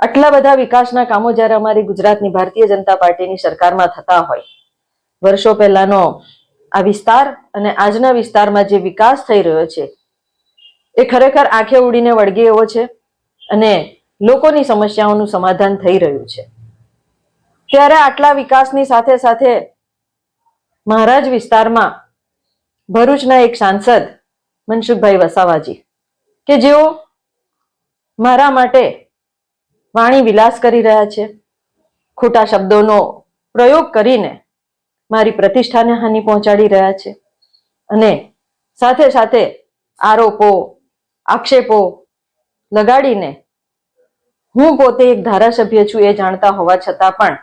આટલા બધા વિકાસના કામો જ્યારે અમારી ગુજરાતની ભારતીય જનતા પાર્ટીની સરકારમાં થતા હોય, વર્ષો પહેલાનો આ વિસ્તાર અને આજના વિસ્તારમાં જે વિકાસ થઈ રહ્યો છે, એ ખરેખર આંખે ઉડીને વળગે એવો છે અને લોકોની સમસ્યાઓનું સમાધાન થઈ રહ્યું છે. ત્યારે આટલા વિકાસની સાથે સાથે મહારાજ વિસ્તારમાં ભરૂચના એક સાંસદ મનસુખભાઈ વસાવાજી, કે જેઓ મારા માટે વાણી વિલાસ કરી રહ્યા છે. ખોટા શબ્દોનો પ્રયોગ કરીને મારી પ્રતિષ્ઠાને હાનિ પહોંચાડી રહ્યા છે. અને સાથે સાથે આરોપો, આક્ષેપો લગાડીને હું પોતે એક ધારાસભ્ય છું એ જાણતા હોવા છતાં પણ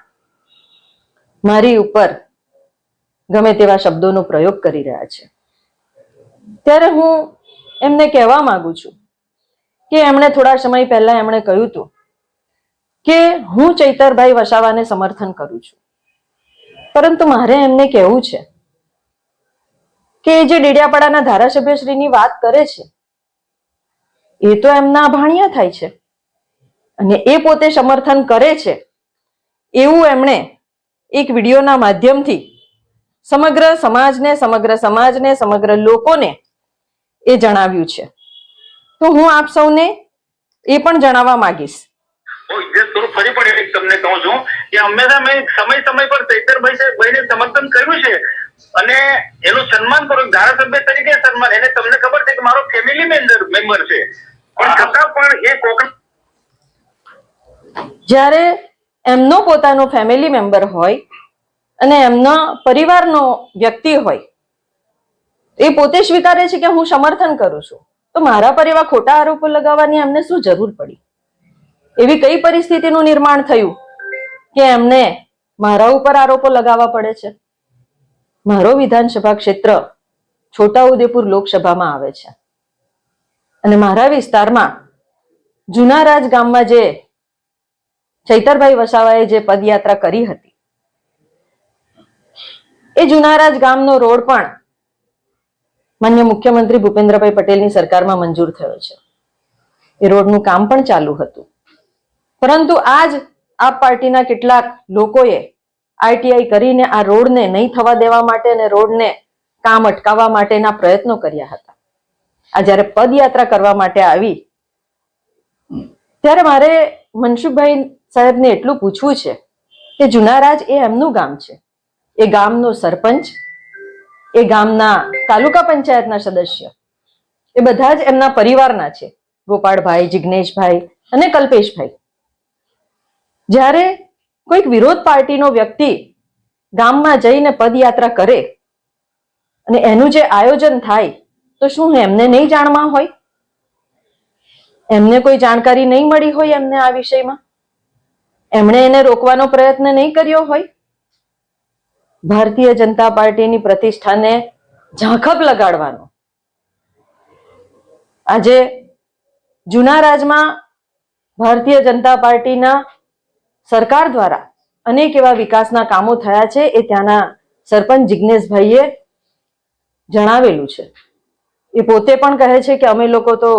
મારી ઉપર ગમે તેવા શબ્દોનો પ્રયોગ કરી રહ્યા છે. ત્યારે હું એમને કહેવા માંગુ છું કે એમણે થોડા સમય પહેલા એમણે કહ્યું હતું કે હું ચૈતરભાઈ વસાવાને સમર્થન કરું છું. પરંતુ મારે એમને કહેવું છે કે જે ડેડિયાપાડાના ધારાસભ્યશ્રીની વાત કરે છે, એ તો એમના ભાણિયા થાય છે. અને એ પોતે સમર્થન કરે છે, એવું એમણે એક વિડીયોના માધ્યમથી સમગ્ર સમાજને સમગ્ર સમાજને, સમગ્ર લોકોને એ જણાવ્યું છે. તો હું આપ સૌને એ પણ જણાવવા માંગીશ હું ઇજ્જત ફરી પણ એક તમને કહું છું કે હંમેશા મેં સમય સમય પર ચૈતરભાઈ છે ભાઈને સમર્થન કર્યું છે અને એનું સન્માન કરો ધારાસભ્ય તરીકે સન્માન એને તમને ખબર છે કે મારો ફેમિલી મેમ્બર મેમ્બર છે. પણ છતાં પણ એ કોક જ્યારે એમનો પોતાનો ફેમિલી મેમ્બર હોય અને એમના પરિવારનો વ્યક્તિ હોય એ પોતે સ્વીકારે છે કે હું સમર્થન કરું છું. તો મારા પર એવા ખોટા આરોપો લગાવવાની એમને શું જરૂર પડી? એવી કઈ પરિસ્થિતિનું નિર્માણ થયું કે એમને મારા ઉપર આરોપો લગાવવા પડે છે? મારો વિધાનસભા ક્ષેત્ર છોટાઉદેપુર લોકસભામાં આવે છે. અને મારા વિસ્તારમાં જુનારાજ ગામમાં જે ચૈતરભાઈ વસાવાએ જે પદયાત્રા કરી હતી, એ જુનારાજ ગામનો રોડ પણ માન્ય મુખ્યમંત્રી ભૂપેન્દ્રભાઈ પટેલની સરકારમાં મંજૂર થયો છે. એ રોડનું કામ પણ ચાલુ હતું. પરંતુ આજ આપ પાર્ટીના કેટલાક લોકોએ આઈટીઆઈ કરીને આ રોડને નહીં થવા દેવા માટે અને રોડને કામ અટકાવવા માટેના પ્રયત્નો કર્યા હતા. આ જ્યારે પદયાત્રા કરવા માટે આવી, ત્યારે મારે મનસુખભાઈ સાહેબને એટલું પૂછવું છે કે જુનારાજ એ એમનું ગામ છે. એ ગામનો સરપંચ, એ ગામના તાલુકા પંચાયતના સદસ્ય, એ બધા જ એમના પરિવારના છે. ગોપાળભાઈ, જિગ્નેશભાઈ અને કલ્પેશભાઈ. જ્યારે કોઈક વિરોધ પાર્ટીનો વ્યક્તિ ગામમાં જઈને પદયાત્રા કરે અને એનું જે આયોજન થાય, તો શું એમને નહીં જાણવા હોય? એમને કોઈ જાણકારી નહીં મળી હોય એમને આ વિષયમાં? એમણે એને રોકવાનો પ્રયત્ન નહીં કર્યો હોય? ભારતીય જનતા પાર્ટીની પ્રતિષ્ઠાને ઝાંખપ લગાડવાનો. આજે જૂના રાજમાં ભારતીય જનતા પાર્ટીના સરકાર દ્વારા અનેક એવા વિકાસના કામો થયા છે એ ત્યાંના સરપંચ જિજ્ઞેશભાઈએ જણાવેલું છે. એ પોતે પણ કહે છે કે અમે લોકો તો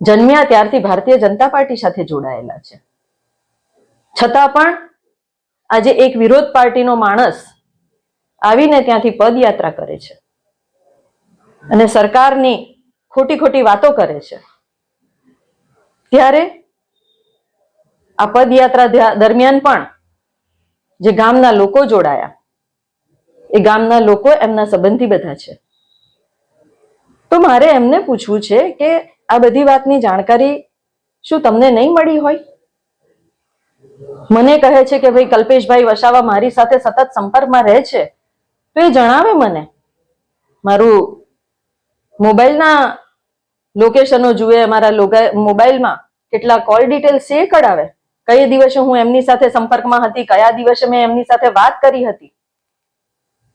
જન્મ્યા ત્યારથી ભારતીય જનતા પાર્ટી સાથે જોડાયેલા છે. છતાં પણ આજે એક વિરોધ પાર્ટીનો માણસ આવીને ત્યાંથી પદયાત્રા કરે છે અને સરકારની ખોટી ખોટી વાતો કરે છે. ત્યારે આ પદયાત્રા દરમિયાન પણ જે ગામના લોકો જોડાયા, એ ગામના લોકો એમના સંબંધી બધા છે. તો મારે એમને પૂછવું છે કે આ બધી વાતની જાણકારી શું તમને નહીં મળી હોય? મને કહે છે કે ભાઈ કલ્પેશભાઈ વસાવા મારી સાથે સતત સંપર્કમાં રહે છે, તો એ જણાવે મને મારું મોબાઈલના લોકેશનો જુએ, મારા મોબાઈલમાં કેટલા કોલ ડિટેલ્સ છે એ કઢાવે. કઈ દિવસે હું એમની સાથે સંપર્કમાં હતી, કયા દિવસે મેં એમની સાથે વાત કરી હતી?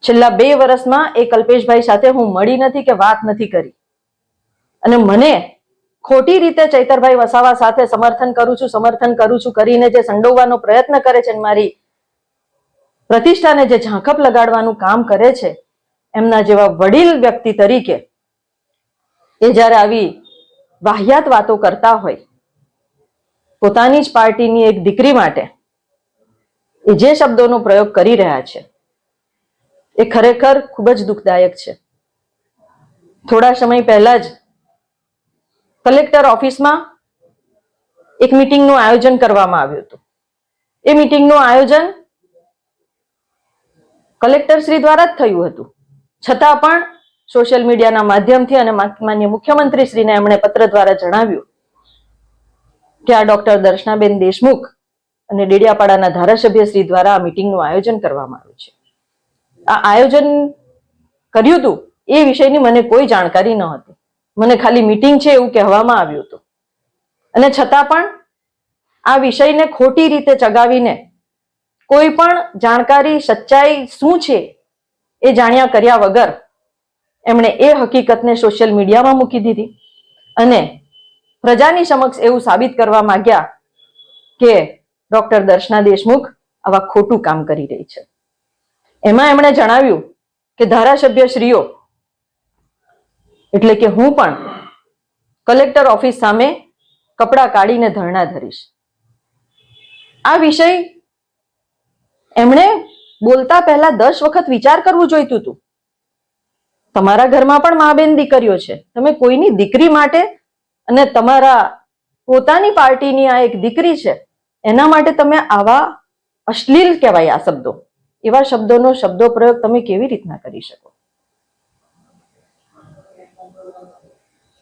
છેલ્લા બે વર્ષમાં એ કલ્પેશભાઈ સાથે હું મળી નથી કે વાત નથી કરી. અને મને ખોટી રીતે ચૈતરભાઈ વસાવા સાથે સમર્થન કરું છું, સમર્થન કરું છું, કરીને જે સંડોવવાનો પ્રયત્ન કરે છે મારી પ્રતિષ્ઠાને જે ઝાંખપ લગાડવાનું કામ કરે છે, એમના જેવા વડીલ વ્યક્તિ તરીકે એ જ્યારે આવી વાહિયાત વાતો કરતા હોય પોતાની જ પાર્ટીની એક દીકરી માટે એ જે શબ્દોનો પ્રયોગ કરી રહ્યા છે, એ ખરેખર ખૂબ જ દુઃખદાયક છે. થોડા સમય પહેલા જ કલેક્ટર ઓફિસમાં એક મિટિંગનું આયોજન કરવામાં આવ્યું હતું. એ મીટિંગનું આયોજન કલેક્ટર શ્રી દ્વારા જ થયું હતું. છતાં પણ સોશિયલ મીડિયાના માધ્યમથી અને માન્ય મુખ્યમંત્રી શ્રીને એમણે પત્ર દ્વારા જણાવ્યું આ ડોક્ટર દર્શનાબેન દેશમુખ અને ડેડિયાપાડાના ધારાસભ્ય શ્રી દ્વારા આ મીટિંગનું આયોજન કરવામાં આવ્યું છે. આ આયોજન કર્યું હતું એ વિષયની મને કોઈ જાણકારી ન હતી. મને ખાલી મીટિંગ છે એવું કહેવામાં આવ્યું હતું. અને છતાં પણ આ વિષયને ખોટી રીતે ચગાવીને કોઈ પણ જાણકારી સચ્ચાઈ શું છે એ જાણ્યા કર્યા વગર એમણે એ હકીકતને સોશિયલ મીડિયામાં મૂકી દીધી અને પ્રજાની સમક્ષ એવું સાબિત કરવા માંગ્યા કે ડોક્ટર દર્શના દેશમુખ આવા ખોટું કામ કરી રહી છે. એમાં એમણે જણાવ્યું કે ધારાસભ્ય શ્રીઓ એટલે કે હું પણ, કલેક્ટર ઓફિસ સામે કપડા કાઢીને ધરણા ધરીશ. આ વિષય એમણે બોલતા પહેલા દસ વખત વિચાર કરવું જોઈતું હતું. તમારા ઘરમાં પણ મા બેન દીકરીઓ છે. તમે કોઈની દીકરી માટે અને તમારા પોતાની પાર્ટીની આ એક દીકરી છે, એના માટે તમે આવા અશ્લીલ કહેવાય આ શબ્દો. એવા શબ્દોનો શબ્દો પ્રયોગ તમે કેવી રીતના કરી શકો?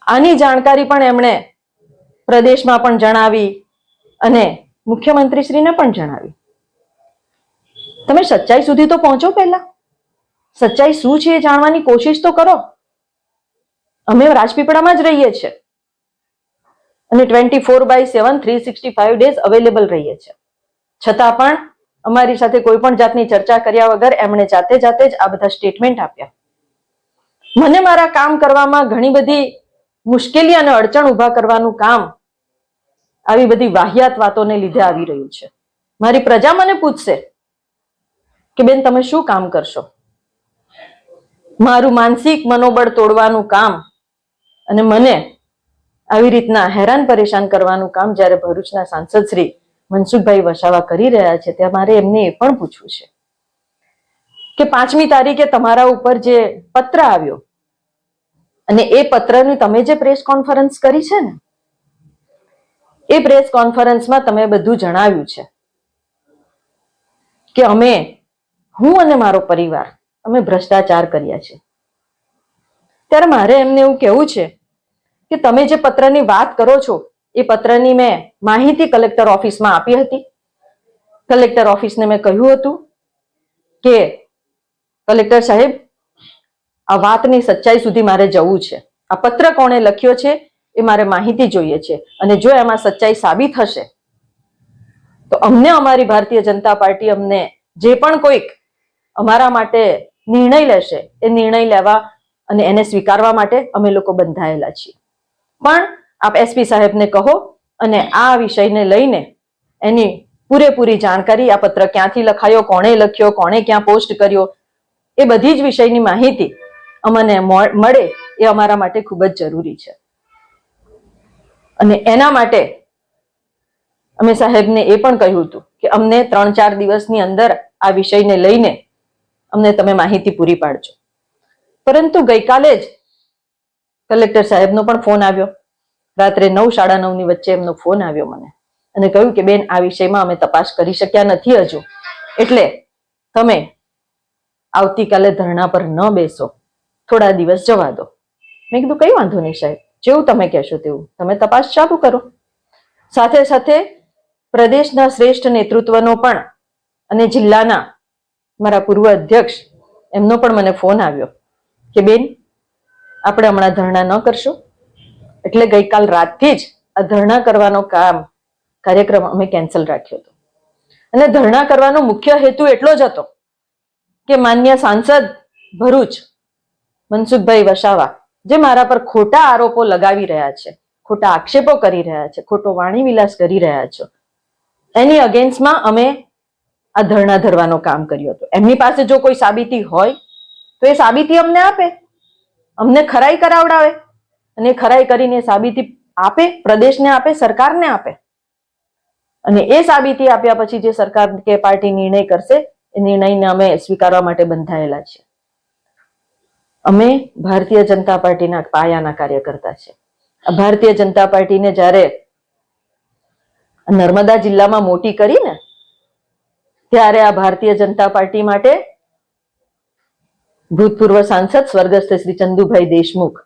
આની જાણકારી પણ એમણે પ્રદેશમાં પણ જણાવી અને મુખ્યમંત્રીશ્રીને પણ જણાવી. તમે સચ્ચાઈ સુધી તો પહોંચો પહેલા. સચ્ચાઈ શું છે એ જાણવાની કોશિશ તો કરો. અમે રાજપીપળામાં જ રહીએ છીએ. અને twenty four by seven three sixty five days available રહીએ છીએ. છતાં પણ અમારી સાથે કોઈ પણ જાતની ચર્ચા કર્યા વગર એમણે જાતે જાતે જ આ બધા સ્ટેટમેન્ટ આપ્યા. મને મારા કામ કરવામાં ઘણી બધી મુશ્કેલી અને અડચણ ઊભા કરવાનું કામ આવી બધી વાહિયાત વાતોને લીધે આવી રહ્યું છે. મારી પ્રજા મને પૂછશે કે બેન તમે શું કામ કરશો? મારું માનસિક મનોબળ તોડવાનું કામ અને મને આવી રીતના હેરાન પરેશાન કરવાનું કામ જ્યારે ભરૂચના સાંસદ શ્રી મનસુખભાઈ વસાવા કરી રહ્યા છે, ત્યાં મારે એમને એ પણ પૂછવું છે કે પાંચમી તારીખે તમારા ઉપર જે પત્ર આવ્યો અને એ પત્રની તમે જે પ્રેસ કોન્ફરન્સ કરી છે ને, એ પ્રેસ કોન્ફરન્સમાં તમે બધું જણાવ્યું છે કે અમે, હું અને મારો પરિવાર, અમે ભ્રષ્ટાચાર કર્યા છે. ત્યારે મારે એમને એવું કહેવું છે કે તમે જે પત્રની વાત કરો છો, એ પત્રની મેં માહિતી કલેક્ટર ઓફિસમાં આપી હતી. કલેક્ટર ઓફિસને મેં કહ્યું હતું કે, કલેક્ટર સાહેબ, આ વાતની સચ્ચાઈ સુધી મારે જવું છે. આ પત્ર કોણે લખ્યો છે, એ મારે માહિતી જોઈએ છે. અને જો એમાં સચ્ચાઈ સાબિત હશે, તો અમને અમારી ભારતીય જનતા પાર્ટી અમને જે પણ કોઈક અમારા માટે નિર્ણય લેશે, એ નિર્ણય લેવા અને એને સ્વીકારવા માટે અમે લોકો બંધાયેલા છીએ. પણ આપ એસપી સાહેબને કહો અને આ વિષયને લઈને એની પૂરેપૂરી જાણકારી આ પત્ર ક્યાંથી લખાયો, કોણે લખ્યો, કોણે ક્યાં પોસ્ટ કર્યો, એ બધી જ વિષયની માહિતી અમને મળે એ અમારા માટે ખૂબ જ જરૂરી છે. અને એના માટે અમે સાહેબને એ પણ કહ્યું હતું કે અમને ત્રણ ચાર દિવસની અંદર આ વિષયને લઈને અમને તમે માહિતી પૂરી પાડજો. પરંતુ ગઈકાલે જ કલેક્ટર સાહેબનો પણ ફોન આવ્યો. રાત્રે નવ, સાડા નવની વચ્ચે એમનો ફોન આવ્યો મને. અને કહ્યું કે, બેન, આ વિષયમાં અમે તપાસ કરી શક્યા નથી હજુ. એટલે તમે આવતીકાલે ધરણા પર ન બેસો. થોડા દિવસ જવા દો. મેં કીધું, કઈ વાંધો નહીં સાહેબ. જેવું તમે કહેશો તેવું. તમે તપાસ ચાલુ કરો. સાથે સાથે પ્રદેશના શ્રેષ્ઠ નેતૃત્વનો પણ અને જિલ્લાના મારા પૂર્વ અધ્યક્ષ એમનો પણ મને ફોન આવ્યો કે, બેન આપણે હમણાં ધરણા ન કરશું. એટલે ગઈકાલ રાતથી જ આ ધરણા કરવાનો કામ, કાર્યક્રમ અમે કેન્સલ રાખ્યો હતો. અને ધરણા કરવાનો મુખ્ય હેતુ એટલો જ હતો કે માન્ય સાંસદ ભરૂચ, મનસુખભાઈ વસાવા, જે મારા પર ખોટા આરોપો લગાવી રહ્યા છે, ખોટા આક્ષેપો કરી રહ્યા છે, ખોટો વાણી વિલાસ કરી રહ્યા છો, એની અગેન્સ્ટમાં અમે આ ધરણા ધરવાનો કામ કર્યું હતું. એમની પાસે જો કોઈ સાબિતી હોય, તો એ સાબિતી અમને આપે. અમને ખરાઈ કરાવડાવે અને ખરાઈ કરીને સાબિતી આપે, પ્રદેશને આપે, સરકારને આપે. અને એ સાબિતી આપ્યા પછી જે સરકાર કે પાર્ટી નિર્ણય કરશે, એ નિર્ણયને અમે સ્વીકારવા માટે બંધાયેલા છીએ. અમે ભારતીય જનતા પાર્ટીના પાયાના કાર્યકર્તા છે ભારતીય જનતા પાર્ટીને જ્યારે નર્મદા જિલ્લામાં મોટી કરીને, ત્યારે આ ભારતીય જનતા પાર્ટી માટે ભૂતપૂર્વ સાંસદ, સ્વર્ગસ્થ શ્રી ચંદુભાઈ દેશમુખ,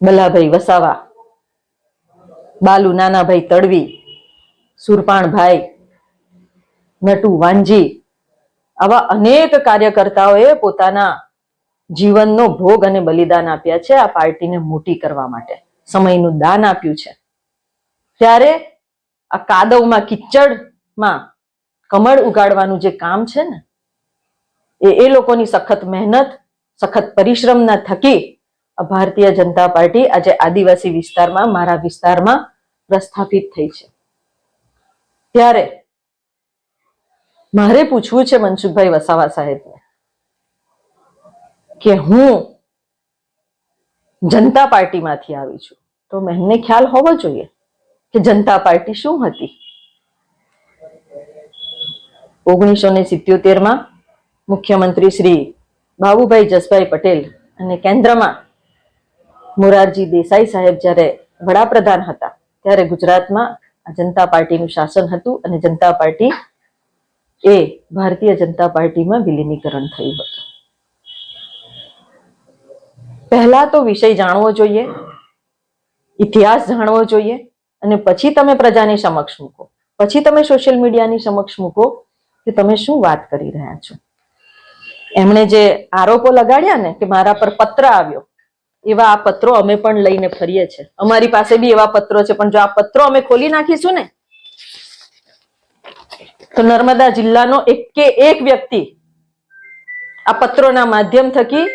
બલાભાઈ વસાવા, બાલુ નાનાભાઈ તડવી, સુરપાણભાઈ, નટુ વાંજી આવા અનેક કાર્યકર્તાઓએ પોતાના જીવનનો ભોગ અને બલિદાન આપ્યા છે આ પાર્ટીને મોટી કરવા માટે. સમયનું દાન આપ્યું છે. ત્યારે આ કાદવમાં, કિચડમાં કમળ ઉગાડવાનું જે કામ છે ને એ એ લોકોની સખત મહેનત, સખત પરિશ્રમના થકી ભારતીય જનતા પાર્ટી આજે આદિવાસી વિસ્તારમાં, મારા વિસ્તારમાં પ્રસ્થાપિત થઈ છે. ત્યારે મારે પૂછવું છે મનસુખભાઈ વસાવા સાહેબને કે હું જનતા પાર્ટીમાંથી આવી છું, તો એમને ખ્યાલ હોવો જોઈએ કે જનતા પાર્ટી શું હતી? ઓગણીસો ને સિત્યોતેરમાં મુખ્યમંત્રી શ્રી બાબુભાઈ જસભાઈ પટેલ અને કેન્દ્રમાં મોરારજી દેસાઈ સાહેબ જ્યારે વડાપ્રધાન હતા, ત્યારે ગુજરાતમાં જનતા પાર્ટીનું શાસન હતું અને જનતા પાર્ટી એ ભારતીય જનતા પાર્ટીમાં વિલીનીકરણ થયું હતું. પહેલા તો વિષય જાણવો જોઈએ, ઇતિહાસ જાણવો જોઈએ અને પછી તમે પ્રજાની સમક્ષ મૂકો. પછી તમે સોશિયલ મીડિયાની સમક્ષ મૂકો કે તમે શું વાત કરી રહ્યા છો. એમણે જે આરોપો લગાડ્યા ને કે મારા પર પત્ર આવ્યો, એવા આ પત્રો અમે પણ લઈને ફરીએ છીએ. અમારી પાસે બી એવા પત્રો છે, પણ જો આ પત્રો અમે ખોલી નાખીશું ને, તો નર્મદા જિલ્લાનો એક એક વ્યક્તિ આ પત્રોના માધ્યમ થકી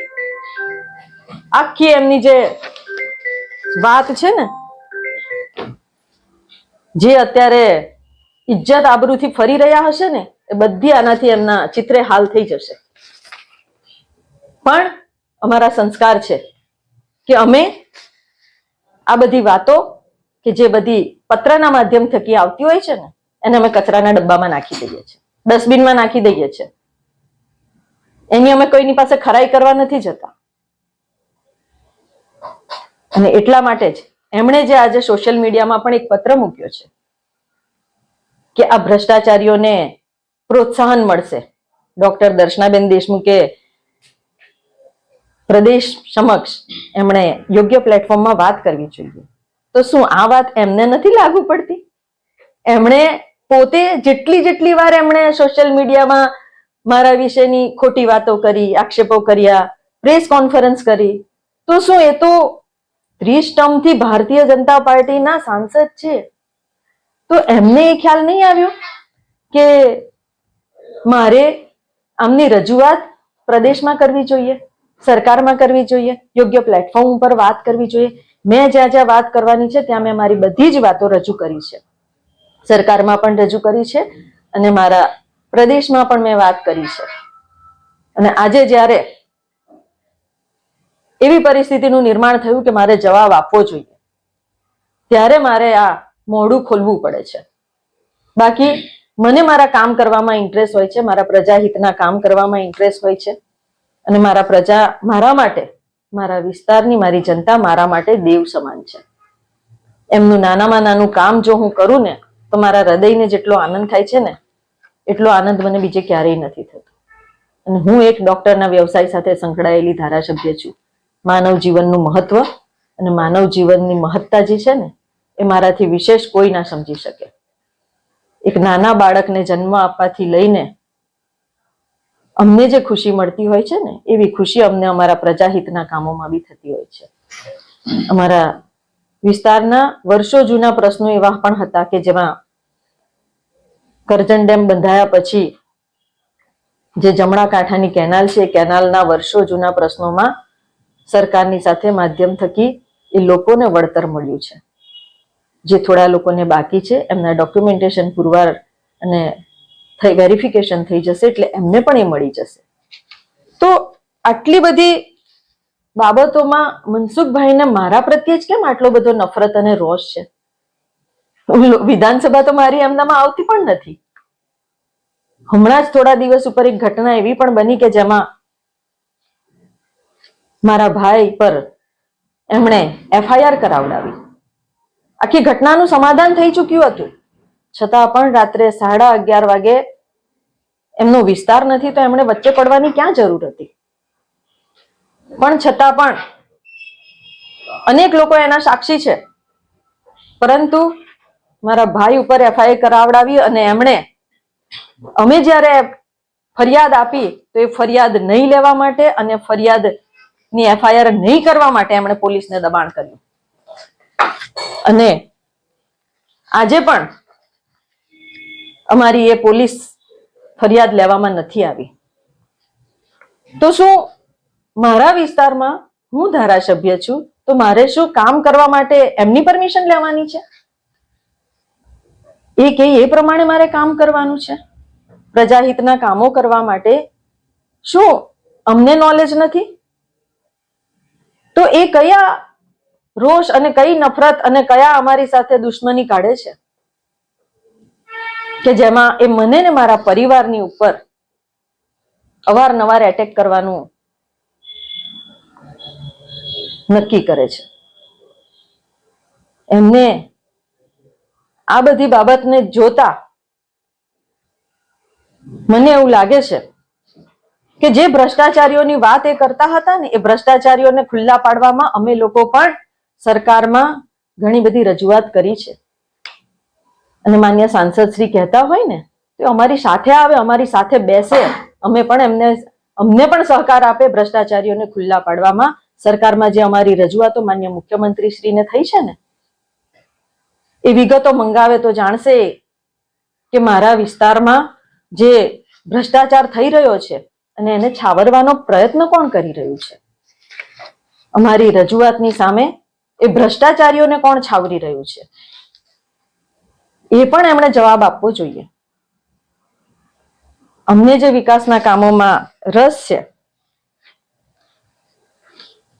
આખી એમની જે વાત છે ને, જે અત્યારે ઇજ્જત આબરૂથી ફરી રહ્યા હશે ને, એ બધી આનાથી એમના ચિત્રે હાલ થઈ જશે. પણ અમારા સંસ્કાર છે કે અમે આ બધી વાતો કે જે બધી પત્રના માધ્યમ થકી આવતી હોય છે ને, એને અમે કચરાના ડબ્બામાં નાખી દઈએ છીએ. ડસ્ટબિનમાં નાખી દઈએ છીએ. એની અમે કોઈની પાસે ખરાઈ કરવા નથી જતા. અને એટલા માટે જ એમણે જે આજે સોશિયલ મીડિયામાં પણ એક પત્ર મૂક્યો છે કે આ ભ્રષ્ટાચારીઓને પ્રોત્સાહન મળશે. ડોક્ટર દર્શનાબેન દેશમુખે પ્રદેશ સમક્ષ એમણે યોગ્ય પ્લેટફોર્મમાં વાત કરવી જોઈએ. તો શું આ વાત એમને નથી લાગુ પડતી? એમણે પોતે જેટલી જેટલી વાર એમણે સોશિયલ મીડિયામાં મારા વિશેની ખોટી વાતો કરી, આક્ષેપો કર્યા પ્રેસ કોન્ફરન્સ કરી, તો શું એ તો ત્રીસ ટર્મથી ભારતીય જનતા પાર્ટીના સાંસદ છે? તો એમને એ ખ્યાલ નહીં આવ્યો કે મારે આમની રજૂઆત પ્રદેશમાં કરવી જોઈએ? સરકારમાં કરવી જોઈએ, યોગ્ય પ્લેટફોર્મ ઉપર વાત કરવી જોઈએ. મેં જ્યાં જ્યાં વાત કરવાની છે, ત્યાં મેં મારી બધી જ વાતો રજૂ કરી છે. સરકારમાં પણ રજૂ કરી છે અને મારા પ્રદેશમાં પણ મેં વાત કરી છે. અને આજે જ્યારે એવી પરિસ્થિતિનું નિર્માણ થયું કે મારે જવાબ આપવો જોઈએ, ત્યારે મારે આ મોઢું ખોલવું પડે છે. બાકી મને મારા કામ કરવામાં ઇન્ટરેસ્ટ હોય છે, મારા પ્રજાહિતના કામ કરવામાં ઇન્ટરેસ્ટ હોય છે. અને મારા પ્રજા મારા માટે, મારા વિસ્તારની મારી જનતા મારા માટે દેવ સમાન છે. એમનું નાનામાં નાનું કામ જો હું કરું ને, તો મારા હૃદયને જેટલો આનંદ થાય છે ને, એટલો આનંદ મને બીજે ક્યારેય નથી થતો. અને હું એક ડોક્ટરના વ્યવસાય સાથે સંકળાયેલી ધારાસભ્ય છું. માનવ જીવનનું મહત્વ અને માનવ જીવનની મહત્તા જે છે ને, એ મારાથી વિશેષ કોઈ ના સમજી શકે. એક નાના બાળકને જન્મ આપવાથી લઈને અમને જે ખુશી મળતી હોય છે ને, એવી ખુશી અમને અમારા પ્રજાહિતના કામોમાં બી થતી હોય છે. અમારા વિસ્તારના વર્ષો જૂના પ્રશ્નો એવા પણ હતા કે જેમાં કરજણ ડેમ બંધાયા પછી જે જમણા કાંઠાની કેનાલ છે, કેનાલના વર્ષો જૂના પ્રશ્નોમાં સરકારની સાથે માધ્યમ થકી એ લોકોને વળતર મળ્યું છે. જે થોડા લોકોને બાકી છે, એમના ડોક્યુમેન્ટેશન પુરવાર અને થઈ વેરિફિકેશન થઈ જશે એટલે એમને પણ એ મળી જશે. તો આટલી બધી બાબતોમાં મનસુખભાઈને મારા પ્રત્યે જ કેમ આટલો બધો નફરત અને રોષ છે? વિધાનસભા તો મારી એમનામાં આવતી પણ નથી. હમણાં જ થોડા દિવસ ઉપર એક ઘટના એવી પણ બની કે જેમાં મારા ભાઈ પર એમણે એફઆઈઆર કરાવડાવી. આખી ઘટનાનું સમાધાન થઈ ચૂક્યું હતું. છતાં પણ રાત્રે સાડા અગિયાર વાગે એમનો વિસ્તાર નથી તો એમણે વચ્ચે પડવાની ક્યાં જરૂર હતી? પણ છતાં પણ અનેક લોકો એના સાક્ષી છે. પરંતુ મારા ભાઈ ઉપર એફઆઈઆર કરાવડાવી અને એમણે અમે જ્યારે ફરિયાદ આપી તો એ ફરિયાદ નહીં લેવા માટે અને ફરિયાદની એફઆઈઆર નહીં કરવા માટે એમણે પોલીસને દબાણ કર્યું. અને આજે પણ અમારી એ પોલીસ ફરિયાદ લેવામાં નથી આવી. તો શું મારા વિસ્તારમાં હું ધારાસભ્ય છું? તો મારે શું કામ કરવા માટે એમની પરમિશન લેવાની છે? એ કે એ પ્રમાણે મારે કામ કરવાનું છે? પ્રજાહિતના કામો કરવા માટે શું અમને નોલેજ નથી? તો એ કયા રોષ અને કઈ નફરત અને કયા અમારી સાથે દુશ્મની કાઢે છે? કે જેમાં એ મને ને મારા પરિવારની ઉપર અવારનવાર એટેક કરવાનું નક્કી કરે છે. એમને આ બધી બાબતને જોતા મને એવું લાગે છે કે જે ભ્રષ્ટાચારીઓની વાત એ કરતા હતા ને એ ભ્રષ્ટાચારીઓને ખુલ્લા પાડવામાં અમે લોકો પણ સરકારમાં ઘણી બધી રજૂઆત કરી છે. અને માન્ય સાંસદ શ્રી કહેતા હોય ને, તો અમારી સાથે આવે, અમારી સાથે બેસે. અમે પણ એમને, અમને પણ સહકાર આપે ભ્રષ્ટાચારીઓને ખુલ્લા પાડવામાં. સરકારમાં જે અમારી રજૂઆતો માન્ય મુખ્યમંત્રી શ્રીને થઈ છે ને, એ વિગતો મંગાવે તો જાણશે કે મારા વિસ્તારમાં જે ભ્રષ્ટાચાર થઈ રહ્યો છે અને એને છાવરવાનો પ્રયત્ન કોણ કરી રહ્યું છે? અમારી રજૂઆતની સામે એ ભ્રષ્ટાચારીઓને કોણ છાવરી રહ્યું છે? એ પણ એમણે જવાબ આપવો જોઈએ. અમને જે વિકાસના કામોમાં રસ છે,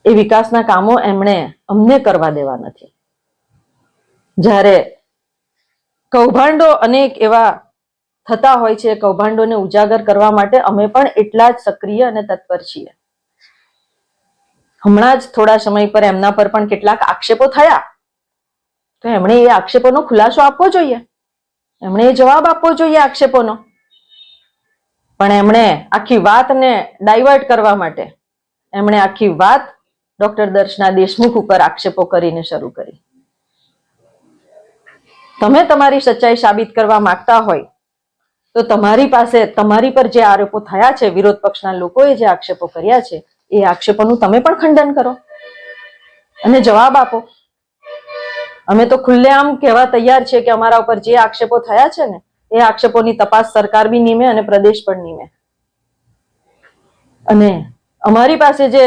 એ વિકાસના કામો એમણે અમને કરવા દેવા નથી. જ્યારે કૌભાંડો અનેક એવા થતા હોય છે, કૌભાંડોને ઉજાગર કરવા માટે અમે પણ એટલા જ સક્રિય અને તત્પર છીએ. હમણાં જ થોડા સમય પર એમના પર પણ કેટલાક આક્ષેપો થયા. તો એમણે એ આક્ષેપોનો ખુલાસો આપવો જોઈએ. એમણે એ જવાબ આપવો જોઈએ આક્ષેપોનો. પણ એમણે આખી વાતને ડાયવર્ટ કરવા માટે એમણે આખી વાત ડોક્ટર દર્શના દેશમુખ ઉપર આક્ષેપો કરીને શરૂ કરી. તમે તમારી સચ્ચાઈ સાબિત કરવા માંગતા હોય, તો તમારી પાસે, તમારી પર જે આરોપો થયા છે, વિરોધ પક્ષના લોકોએ જે આક્ષેપો કર્યા છે, એ આક્ષેપોનું તમે પણ ખંડન કરો. અને જવાબ આપો. અમે તો ખુલ્લેઆમ કહેવા તૈયાર છે કે અમારા ઉપર જે આક્ષેપો થયા છે ને, એ આક્ષેપોની તપાસ સરકાર બી નીમે અને પ્રદેશ પણ નીમે. અને અમારી પાસે જે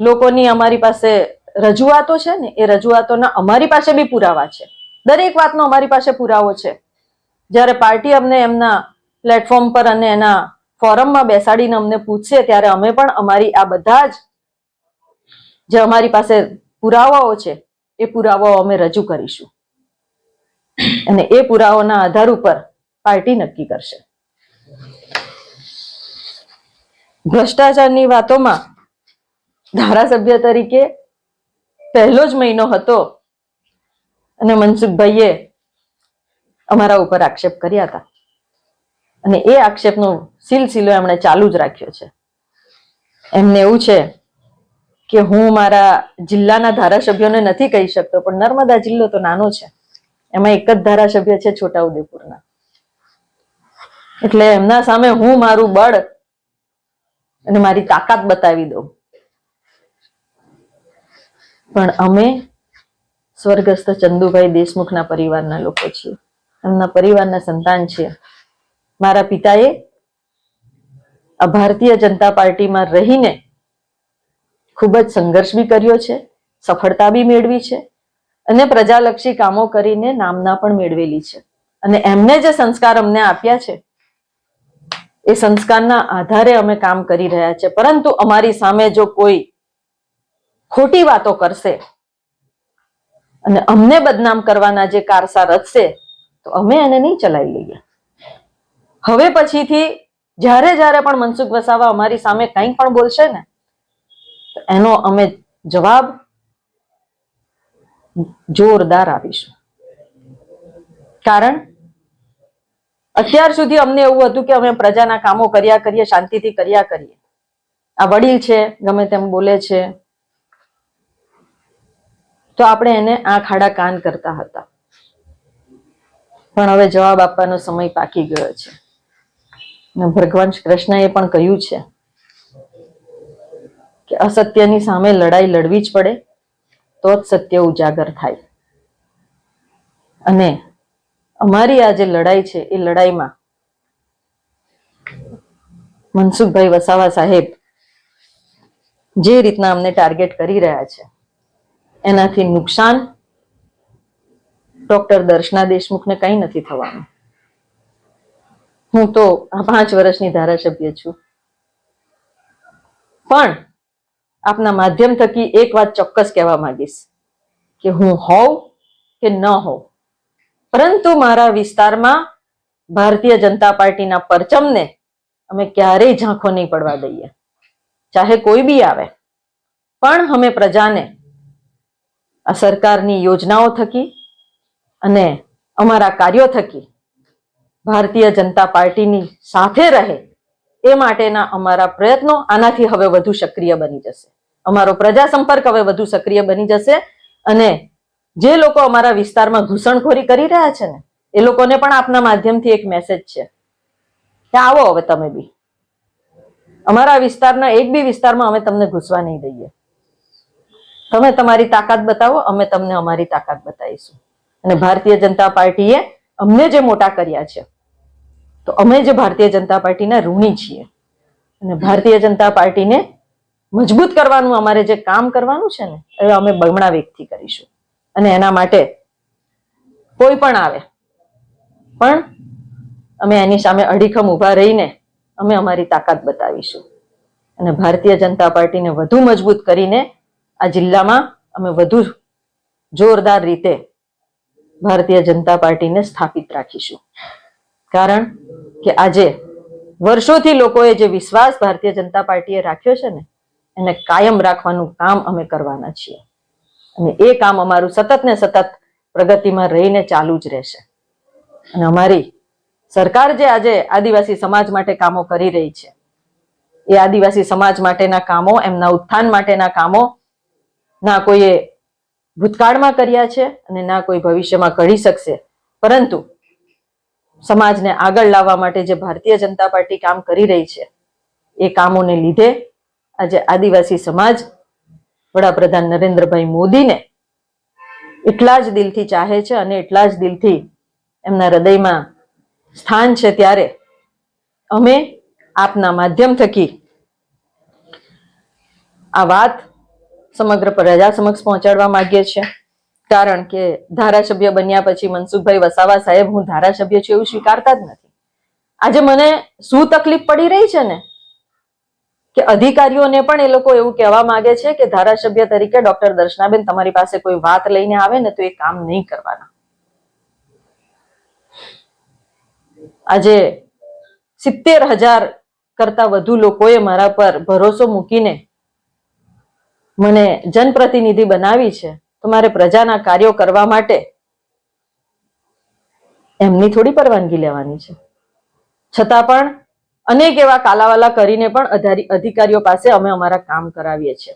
લોકોની અમારી પાસે રજૂઆતો છે ને, એ રજૂઆતોના અમારી પાસે બી પુરાવા છે. દરેક વાતનો અમારી પાસે પુરાવો છે. જ્યારે પાર્ટી અમને એમના પ્લેટફોર્મ પર અને એના ફોરમમાં બેસાડીને અમને પૂછશે ત્યારે અમે પણ અમારી આ બધા જ જે અમારી પાસે પુરાવાઓ છે એ પુરાવાઓ અમે રજૂ કરીશું. અને એ પુરાવાના આધાર ઉપર પાર્ટી નક્કી કરશે. ભ્રષ્ટાચારની વાતોમાં ધારાસભ્ય તરીકે પહેલો જ મહિનો હતો અને મનસુખભાઈએ અમારા ઉપર આક્ષેપ કર્યા હતા. અને એ આક્ષેપનો સિલસિલો એમણે ચાલુ જ રાખ્યો છે. એમને એવું છે કે હું મારા જિલ્લાના ધારાસભ્યોને નથી કહી શકતો, પણ નર્મદા જિલ્લો તો નાનો છે. એમાં એક જ ધારાસભ્ય છે છોટાઉદેપુરના. એટલે એમના સામે હું મારું બળ અને મારી તાકાત બતાવી દઉં. પણ અમે સ્વર્ગસ્થ ચંદુભાઈ દેશમુખના પરિવારના લોકો છીએ. એમના પરિવારના સંતાન છીએ. મારા પિતાએ ભારતીય જનતા પાર્ટીમાં રહીને ખૂબ જ સંઘર્ષ બી કર્યો છે, સફળતા બી મેળવી છે અને પ્રજાલક્ષી કામો કરીને નામના પણ મેળવેલી છે. અને એમને જે સંસ્કાર અમને આપ્યા છે, એ સંસ્કારના આધારે અમે કામ કરી રહ્યા છે. પરંતુ અમારી સામે જો કોઈ ખોટી વાતો કરશે અને અમને બદનામ કરવાના જે કારસા રચશે તો અમે એને નહીં ચલાવી લઈએ. હવે પછીથી જ્યારે જ્યારે પણ મનસુખ વસાવા અમારી સામે કંઈ પણ બોલશે ને એનો અમે જવાબ જોરદાર આપીશું. કારણ અત્યાર સુધી અમને એવું હતું કે અમે પ્રજાના કામો કર્યા કરીએ, શાંતિથી કર્યા કરીએ. આ વડીલ છે, ગમે તેમ બોલે છે. તો આપણે એને આંખ આડા કાન કરતા હતા. પણ હવે જવાબ આપવાનો સમય પાકી ગયો છે. ભગવાન કૃષ્ણએ પણ કહ્યું છે કે અસત્યની સામે લડાઈ લડવી જ પડે, તો જ સત્ય ઉજાગર થાય. અને અમારી આ જે લડાઈ છે, એ લડાઈમાં મનસુખભાઈ વસાવા સાહેબ જે રીતના અમને ટાર્ગેટ કરી રહ્યા છે, એનાથી નુકસાન ડોક્ટર દર્શના દેશમુખને કંઈ નથી થવાનું. હું તો આ પાંચ વર્ષની ધારાસભ્ય છું. પણ આપના માધ્યમ થકી એક વાત ચોક્કસ કહેવા માંગીશ કે હું હોઉં કે ન હોઉં. પરંતુ મારા વિસ્તારમાં ભારતીય જનતા પાર્ટીના પરચમને અમે ક્યારેય ઝાંખો નહીં પડવા દઈએ. ચાહે કોઈ બી આવે. પણ અમે પ્રજાને આ સરકારની યોજનાઓ થકી અને અમારા કાર્યો થકી ભારતીય જનતા પાર્ટીની સાથે રહે એ માટેના અમારા પ્રયત્નો આનાથી હવે વધુ સક્રિય બની જશે. અમારો પ્રજા સંપર્ક હવે વધુ સક્રિય બની જશે અને જે લોકો અમારા વિસ્તારમાં ઘૂસણખોરી કરી રહ્યા છે ને, એ લોકોને પણ આપના માધ્યમથી એક મેસેજ છે કે આવો હવે તમે બી. અમારા વિસ્તારના એક બી વિસ્તારમાં અમે તમને ઘૂસવા નહીં દઈએ. તમે તમારી તાકાત બતાવો, અમે તમને અમારી તાકાત બતાવીશું. અને ભારતીય જનતા પાર્ટીએ અમને જે મોટા કર્યા છે તો અમે જે ભારતીય જનતા પાર્ટીના ઋણી છીએ. અને ભારતીય જનતા પાર્ટીને મજબૂત કરવાનું અમારે જે કામ કરવાનું છે ને, એ અમે બમણા વેગથી કરીશું. અને એના માટે કોઈ પણ આવે, પણ અમે એની સામે અડીખમ ઊભા રહીને અમે અમારી તાકાત બતાવીશું. અને ભારતીય જનતા પાર્ટીને વધુ મજબૂત કરીને આ જિલ્લામાં અમે વધુ જોરદાર રીતે ભારતીય જનતા પાર્ટીને સ્થાપિત રાખીશું. કારણ કે આજે વર્ષોથી લોકોએ જે વિશ્વાસ ભારતીય જનતા પાર્ટીએ રાખ્યો છે ને, એને કાયમ રાખવાનું કામ અમે કરવાના છીએ. અને એ કામ અમારું સતત ને સતત પ્રગતિમાં રહીને ચાલુ જ રહેશે. અને અમારી સરકાર જે આજે આદિવાસી સમાજ માટે કામો કરી રહી છે, એ આદિવાસી સમાજ માટેના કામો, એમના ઉત્થાન માટેના કામો ના કોઈએ ભૂતકાળમાં કર્યા છે અને ના કોઈ ભવિષ્યમાં કરી શકશે. પરંતુ સમાજને આગળ લાવવા માટે જે ભારતીય જનતા પાર્ટી કામ કરી રહી છે, એ કામોને લીધે આજે આદિવાસી સમાજ વડાપ્રધાન નરેન્દ્રભાઈ મોદીને એટલા જ દિલથી ચાહે છે અને એટલા જ દિલથી એમના હૃદયમાં સ્થાન છે ત્યારે અમે આપના માધ્યમ થકી આ વાત સમગ્ર પ્રજા સમક્ષ પહોંચાડવા માંગીએ છીએ. કારણ કે ધારાસભ્ય બન્યા પછી મનસુખભાઈ વસાવા સાહેબ હું ધારાસભ્ય છું એવું સ્વીકારતા જ નથી. આજે મને શું તકલીફ પડી રહી છે ને? કે અધિકારીઓને પણ એ લોકો એવું કહેવા માંગે છે કે ધારાસભ્ય તરીકે ડોક્ટર દર્શનાબેન તમારી પાસે કોઈ વાત લઈને આવે ને તો એ કામ નહીં કરવાના. આજે સિત્તેર હજાર કરતા વધુ લોકોએ મારા પર ભરોસો મૂકીને મને જનપ્રતિનિધિ બનાવી છે. તો મારે પ્રજાના કાર્યો કરવા માટે એમની થોડી પરવાનગી લેવાની છે. છતાં પણ અનેક એવા કાલાવાલા કરીને પણ અધિકારીઓ પાસે અમે અમારા કામ કરાવીએ છીએ.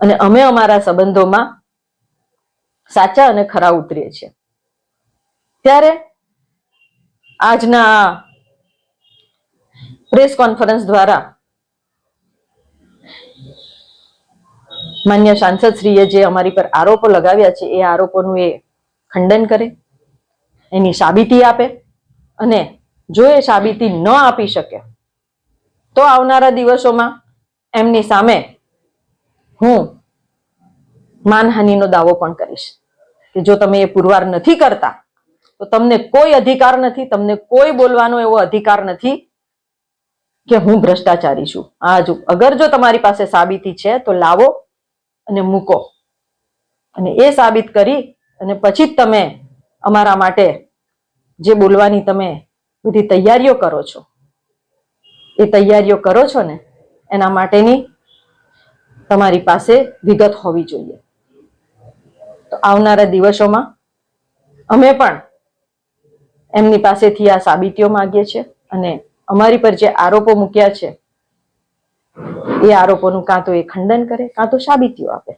અને અમે અમારા સંબંધોમાં સાચા અને ખરા ઉતરીએ છીએ. ત્યારે આજના પ્રેસ કોન્ફરન્સ દ્વારા માન્ય સાંસદશ્રીએ જે અમારી પર આરોપો લગાવ્યા છે, એ આરોપોનું એ ખંડન કરે, એની સાબિતી આપે અને જો એ સાબિતી ન આપી શકે, તો આવનારા દિવસોમાં એમની સામે હું માનહાનિનો દાવો પણ કરીશ કે જો તમે એ પુરવાર નથી કરતા, તો તમને કોઈ અધિકાર નથી, તમને કોઈ બોલવાનો એવો અધિકાર નથી કે હું ભ્રષ્ટાચારી છું. આ જો અગર જો તમારી પાસે સાબિતી છે, તો લાવો અને મૂકો. અને એ સાબિત કરી અને પછી જ તમે અમારા માટે જે બોલવાની તમે બધી તૈયારીઓ કરો છો, એ તૈયારીઓ કરો છો ને, એના માટેની તમારી પાસે વિગત હોવી જોઈએ. તો આવનારા દિવસોમાં અમે પણ એમની પાસેથી આ સાબિતીઓ માંગીએ છીએ અને અમારી પર જે આરોપો મૂક્યા છે એ આરોપોનું કાં તો એ ખંડન કરે, કાં તો સાબિતીઓ આપે.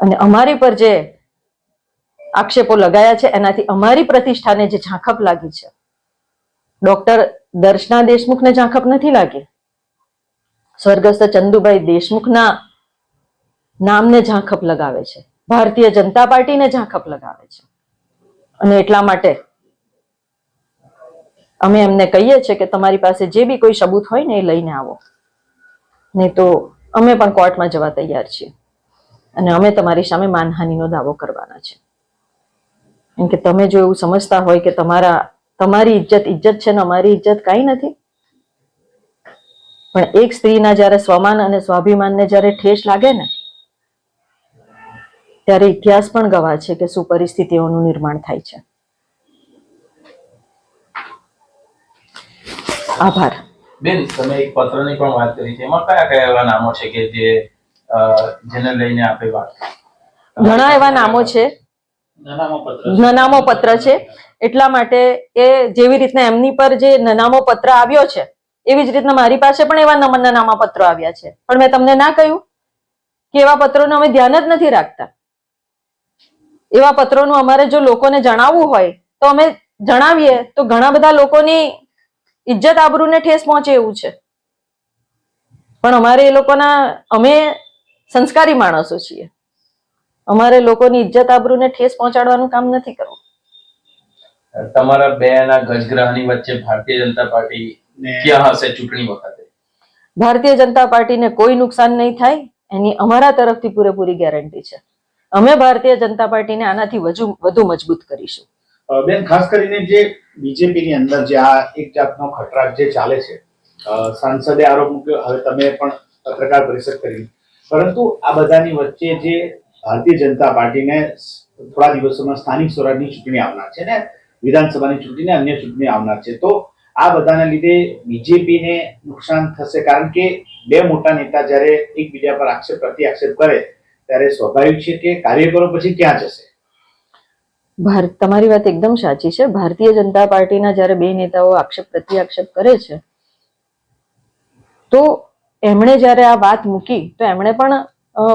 અને અમારી પર જે આક્ષેપો લગાયા છે, એનાથી અમારી પ્રતિષ્ઠાને જે ઝાંખપ લાગી છે, ડોક્ટર દર્શના દેશમુખને ઝાંખપ નથી લાગી? સ્વર્ગસ્થ ચંદુભાઈ દેશમુખના નામને ઝાંખપ લગાવે છે. ભારતીય જનતા પાર્ટીને ઝાંખપ લગાવે છે. અને એટલા માટે અમે એમને કહીએ છીએ કે તમારી પાસે જે બી કોઈ સબૂત હોય ને એ લઈને આવો. નહીં તો અમે પણ કોર્ટમાં જવા તૈયાર છીએ. અને અમે તમારી સામે માનહાનિનો દાવો કરવાના છે. કેમ કે તમે જો એવું સમજતા હોય કે તમારા, તમારી ઇજ્જત ઇજ્જત છે ને અમારી ઇજ્જત કાંઈ નથી. પણ એક સ્ત્રીના જ્યારે સ્વમાન અને સ્વાભિમાનને જ્યારે ઠેસ લાગે ને, ત્યારે ઇતિહાસ પણ ગવાહ છે કે શું પરિસ્થિતિઓનું નિર્માણ થાય છે. આભાર. બેન તમે એક પત્રની પણ વાત કરી છે. એમાં કયા કયા એવા નામો છે કે જે જેને લઈને આપણે વાત ઘણા એવા નામો છે. નનામો પત્ર. છે. એટલા માટે એ જેવી રીતના એમની પર જે નનામો પત્ર આવ્યો છે એવી જ રીતના મારી પાસે પણ એવા નમન નનામા પત્રો આવ્યા છે. પણ મેં તમને ના કહ્યું કે એવા પત્રોનું અમે ધ્યાન જ નથી રાખતા. એવા પત્રોનું અમારે જો લોકોને જણાવવું હોય તો અમે જણાવીએ. તો ઘણા બધા લોકોની ઇજ્જત આબરૂને ઠેસ પહોંચે એવું છે. પણ અમારે એ લોકોના અમે સંસ્કારી માણસો છીએ. અમારે લોકોની ઇજ્જત આબરૂને ઠેસ પહોંચાડવાનું કામ નથી કરવું. તમારા બે ના ગજગ્રહની વચ્ચે ભારતીય જનતા પાર્ટી ક્યાં હશે ચૂંટણી વખતે? ભારતીય જનતા પાર્ટીને કોઈ નુકસાન નહીં થાય એની અમારા તરફથી પૂરેપૂરી ગેરંટી છે. અમે ભારતીય જનતા પાર્ટીને આનાથી વધુ વધુ મજબૂત કરીશું. બેન ખાસ કરીને જે બીજેપી ની અંદર જે આ એક જાતનો ખટરાટ જે ચાલે છે સાંસદે આરોપ મૂક્યો, હવે તમે પણ પત્રકાર પરિષદ કરી. પરંતુ આ બધાની વચ્ચે જે ભારતીય જનતા પાર્ટીને થોડા દિવસોમાં સ્થાનિક સ્વરાજની ચૂંટણી આવનાર છે ને, વિધાનસભાની ચૂંટણી અન્ય ચૂંટણી આવનાર છે. તો આ બધાના લીધે બીજેપીને નુકસાન થશે કારણ કે બે મોટા નેતા જ્યારે એકબીજા પર આક્ષેપ પ્રતિ આક્ષેપ કરે, ત્યારે સ્વાભાવિક છે કે કાર્યકરો પછી ક્યાં જશે? ભારત તમારી વાત એકદમ સાચી છે. ભારતીય જનતા પાર્ટીના જ્યારે બે નેતાઓ આક્ષેપ પ્રતિ આક્ષેપ કરે છે તો એમણે જ્યારે આ વાત મૂકી તો એમણે પણ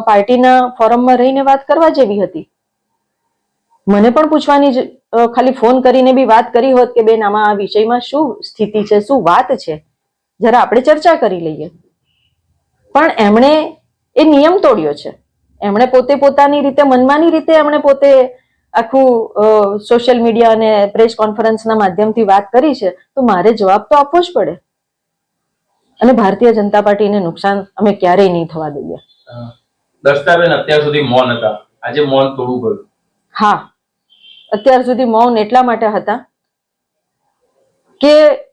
પાર્ટીના ફોરમમાં રહીને વાત કરવા જેવી હતી. મને પણ પૂછવાની જ, ખાલી ફોન કરીને બી વાત કરી હોત કે બેન આમાં આ વિષયમાં શું સ્થિતિ છે શું વાત છે? જરા આપણે ચર્ચા કરી લઈએ. પણ એમણે એ નિયમ તોડ્યો છે. એમણે પોતે પોતાની રીતે મનમાની રીતે એમણે પોતે આખું સોશિયલ મીડિયા અને પ્રેસ કોન્ફરન્સના માધ્યમથી વાત કરી છે તો મારે જવાબ તો આપવો જ પડે. અને ભારતીય જનતા પાર્ટીને નુકસાન અમે ક્યારેય નહીં થવા દઈએ. અ, અત્યાર સુધી મૌન હતા. આજે મૌન તોડવું પડ્યું. હા. અત્યાર સુધી મૌન એટલા માટે હતા કે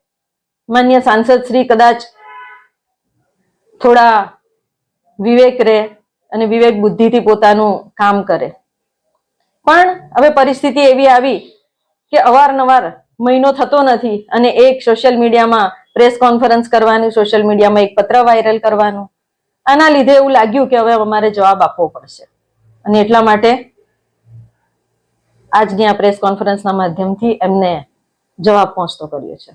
માન્ય સાંસદ શ્રી કદાચ થોડા વિવેક રહે અને વિવેક બુદ્ધિથી પોતાનું કામ કરે. પણ હવે પરિસ્થિતિ એવી આવી કે અવારનવાર મહિનો થતો નથી અને એક સોશિયલ મીડિયામાં પ્રેસ કોન્ફરન્સ કરવાનું સોશિયલ મીડિયામાં એક પત્ર વાયરલ કરવાનું. આના લીધે એવું લાગ્યું કે હવે અમારે જવાબ આપવો પડશે. અને એટલા માટે આજની આ પ્રેસ કોન્ફરન્સના માધ્યમથી એમને જવાબ પહોંચતો કર્યો છે.